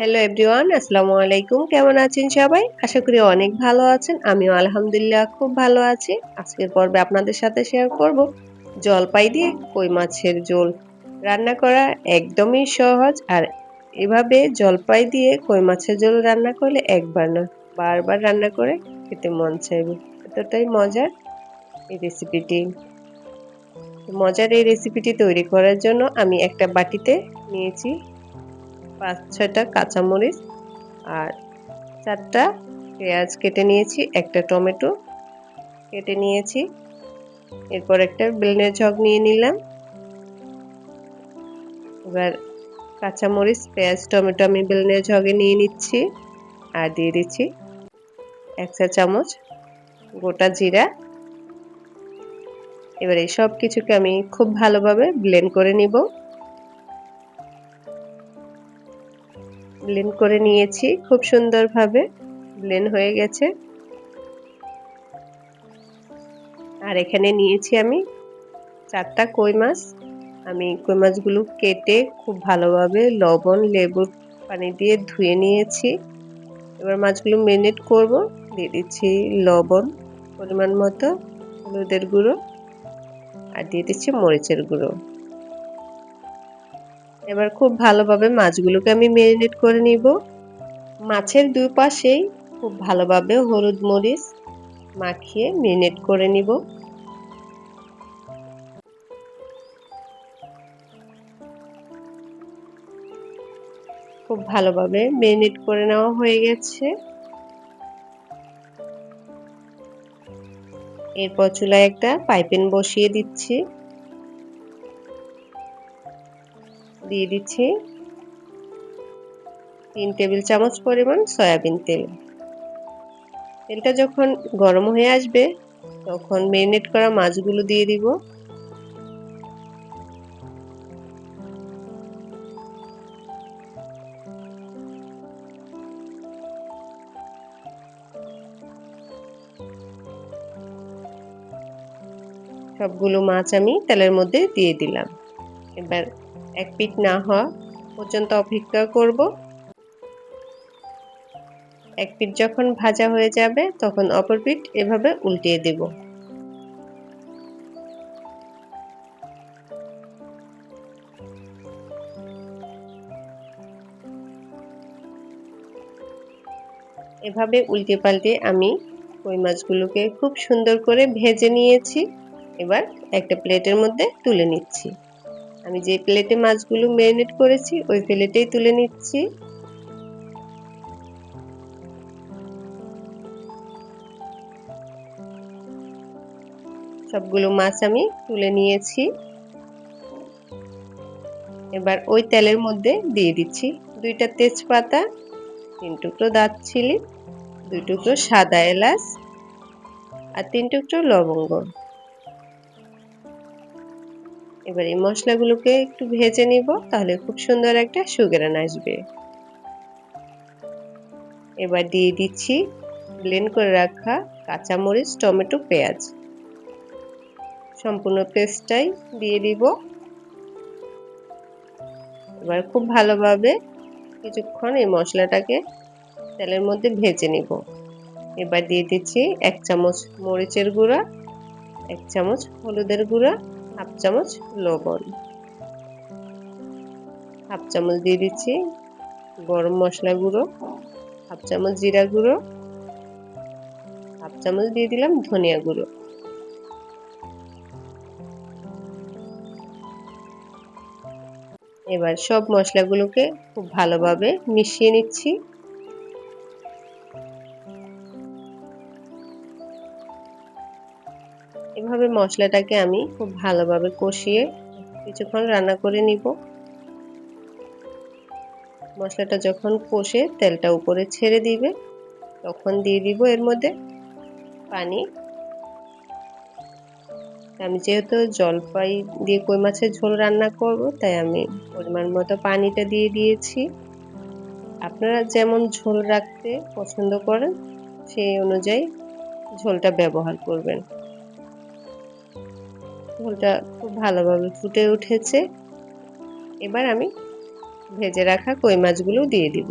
Hello everyone আসসালামু আলাইকুম কেমন আছেন সবাই? আশা করি অনেক ভালো আছেন। আমিও আলহামদুলিল্লাহ খুব ভালো আছি। আজকের পর্বে আপনাদের সাথে শেয়ার করব। জলপাই দিয়ে কই মাছের ঝোল। রান্না করা একদমই সহজ। আর এভাবে জলপাই দিয়ে কই মাছের ঝোল রান্না করলে একবার না, বারবার রান্না করে খেতে মন চাইবে। এতটাই মজার এই রেসিপিটি মজার এই রেসিপিটি তৈরি করার জন্য আমি একটা বাটিতে নিয়েছি পাঁচ ছয়টা কাঁচামরিচ আর চারটা পেঁয়াজ কেটে নিয়েছি, একটা টমেটো কেটে নিয়েছি। এরপর একটা বেলনের ঝগ নিয়ে নিলাম। এবার কাঁচামরিচ, পেঁয়াজ, টমেটো আমি বেলনের ঝগে নিয়ে নিচ্ছি আর দিয়ে দিচ্ছি এক চা চামচ গোটা জিরা। এবার এই সব কিছুকে আমি খুব ভালোভাবে ব্লেন্ড করে নিব। ব্লেন্ড করে নিয়েছি, খুব সুন্দরভাবে ব্লেন্ড হয়ে গেছে। আর এখানে নিয়েছি আমি চারটা কই মাছ। আমি কই মাছগুলো কেটে খুব ভালোভাবে লবণ, লেবুর পানি দিয়ে ধুয়ে নিয়েছি। এবার মাছগুলো মেরিনেট করব, দিয়ে দিচ্ছি লবণ পরিমাণ মতো, হলুদের গুঁড়ো, আর দিয়ে দিচ্ছি মরিচের গুঁড়ো। এবার খুব ভালোভাবে মাছগুলোকে আমি মেরিনেট করে নিব। মাছের দুই পাশেই খুব ভালোভাবে হলুদ মরিচ মাখিয়ে মেরিনেট করে নিব। খুব ভালোভাবে মেরিনেট করে নেওয়া হয়ে গেছে। এরপর চুলায় একটা পাইপেন বসিয়ে দিচ্ছি। দিয়ে দিচ্ছি। তিন টেবিল চামচ পরিমাণ সয়াবিন তেল। তেলটা যখন গরম হয়ে আসবে, তখন মেরিনেট করা মাছগুলো দিয়ে দিব। সবগুলো মাছ আমি তেলের মধ্যে দিয়ে দিলাম। এবার এক পিঠ না হওয়া পর্যন্ত অপেক্ষা করব। এক পিঠ যখন ভাজা হয়ে যাবে, তখন অপর পিঠ এভাবে উল্টিয়ে দেব। এভাবে উল্টে পাল্টে আমি কই মাছগুলোকে খুব সুন্দর করে ভেজে নিয়েছি। এবার একটা প্লেটের মধ্যে তুলে নিচ্ছি। আমি যে প্লেটে মাছগুলো ম্যারিনেট করেছি, ওই প্লেটেই তুলে নিচ্ছি। সবগুলো মাছ আমি তুলে নিয়েছি। এবার ওই তেলের মধ্যে দিয়ে দিচ্ছি দুইটা তেজপাতা, তিন টুকরো দারচিনি, দুই টুকরো সাদা এলাচ, আর তিন টুকরো লবঙ্গ। এবার এই মশলাগুলোকে একটু ভেজে নিব, তাহলে খুব সুন্দর একটা সুগেরান আসবে। এবার দিয়ে দিচ্ছি ব্লেন্ড করে রাখা কাঁচামরিচ, টমেটো, পেঁয়াজ। সম্পূর্ণ পেস্টটাই দিয়ে দিব। এবার খুব ভালোভাবে কিছুক্ষণ এই মশলাটাকে তেলের মধ্যে ভেজে নিব। এবার দিয়ে দিচ্ছি এক চামচ মরিচের গুঁড়া, এক চামচ হলুদের গুঁড়া হাফ চামচ লবণ। হাফ চামচ দিয়ে দিচ্ছি গরম মশলা গুঁড়ো, হাফ চামচ জিরা গুঁড়ো, হাফ চামচ দিয়ে দিলাম ধনিয়া গুঁড়ো। এবার সব মশলাগুলোকে খুব ভালোভাবে মিশিয়ে নিচ্ছি। এভাবে মশলাটাকে আমি খুব ভালোভাবে কষিয়ে কিছুক্ষণ রান্না করে নিব। মশলাটা যখন কষে তেলটা উপরে ছেড়ে দিবে, তখন দিয়ে দিব এর মধ্যে পানি। আমি যেহেতু জলপাই দিয়ে কই মাছের ঝোল রান্না করব, তাই আমি পরিমাণ মতো পানিটা দিয়ে দিয়েছি। আপনারা যেমন ঝোল রাখতে পছন্দ করেন, সেই অনুযায়ী ঝোলটা ব্যবহার করবেন। ঝোলটা খুব ভালোভাবে ফুটে উঠেছে। এবার আমি ভেজে রাখা কই মাছগুলো দিয়ে দিব।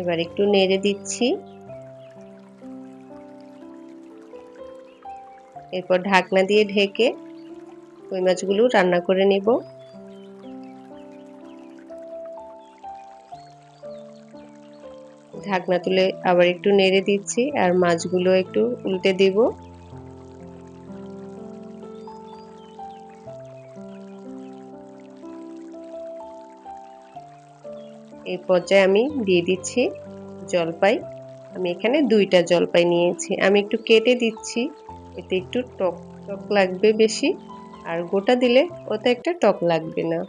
এবার একটু নেড়ে দিচ্ছি। এরপর ঢাকনা দিয়ে ঢেকে কই মাছগুলো রান্না করে নিব। ঢাকনা তুলে আবার একটু নেড়ে দিচ্ছি আর মাছগুলো একটু উল্টে দিব। এই পর্যায়ে আমি দিয়ে দিচ্ছি জলপাই। আমি এখানে দুইটা জলপাই নিয়েছি। আমি একটু কেটে দিচ্ছি। এতে একটু টক টক লাগবে বেশি। আর গোটা দিলে ওতে একটা টক লাগবে না।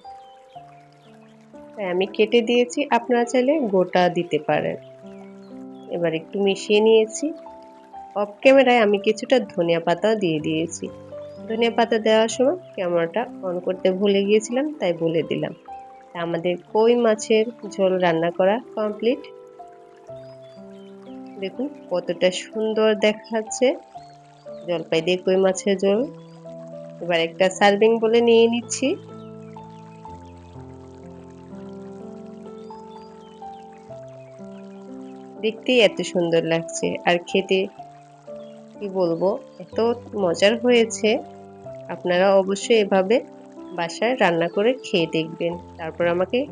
তাই আমি কেটে দিয়েছি, আপনারা চাইলে গোটা দিতে পারেন। এবার একটু মিশিয়ে নিয়েছি। অফ ক্যামেরায় আমি কিছুটা ধনিয়া পাতা দিয়ে দিয়েছি। ধনিয়া পাতা দেওয়ার সময় ক্যামেরাটা অন করতে ভুলে গিয়েছিলাম, তাই বলে দিলাম। আমাদের কই মাছের ঝোল রান্না করা কমপ্লিট দেখুন কতটা সুন্দর দেখাচ্ছে। জলপাই দিয়ে কই মাছের ঝোল। এবার একটা সার্ভিং বলে নিয়ে নিচ্ছি। দেখতেই এত সুন্দর লাগছে। আর খেতে কি বলব, এত মজার হয়েছে। আপনারা অবশ্যই এভাবে বাসায় রান্না করে খেয়ে দেখবেন। তারপর আমাকে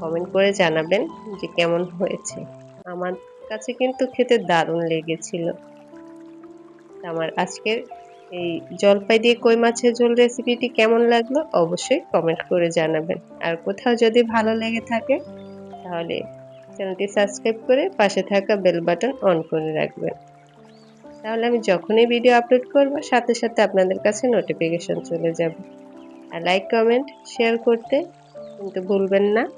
কমেন্ট করে জানাবেন যে কেমন হয়েছে। আমার কাছে কিন্তু খেতে দারুণ লেগেছিল। আমার আজকের এই জলপাই দিয়ে কই মাছের ঝোল রেসিপিটি কেমন লাগল অবশ্যই কমেন্ট করে জানাবেন। আর কোথাও যদি ভালো লেগে থাকে, তাহলে চ্যানেলটি সাবস্ক্রাইব করে পাশে থাকা বেল বাটন অন করে রাখবেন। তাহলে আমি যখনই ভিডিও আপলোড করব, সাথে সাথে আপনাদের কাছে নোটিফিকেশন চলে যাবে। আর লাইক কমেন্ট শেয়ার করতে কিন্তু ভুলবেন না।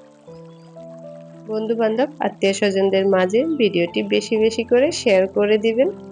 বন্ধু বান্ধব আত্মীয় স্বজনদের মাঝে ভিডিওটি বেশি বেশি করে শেয়ার করে দিবেন।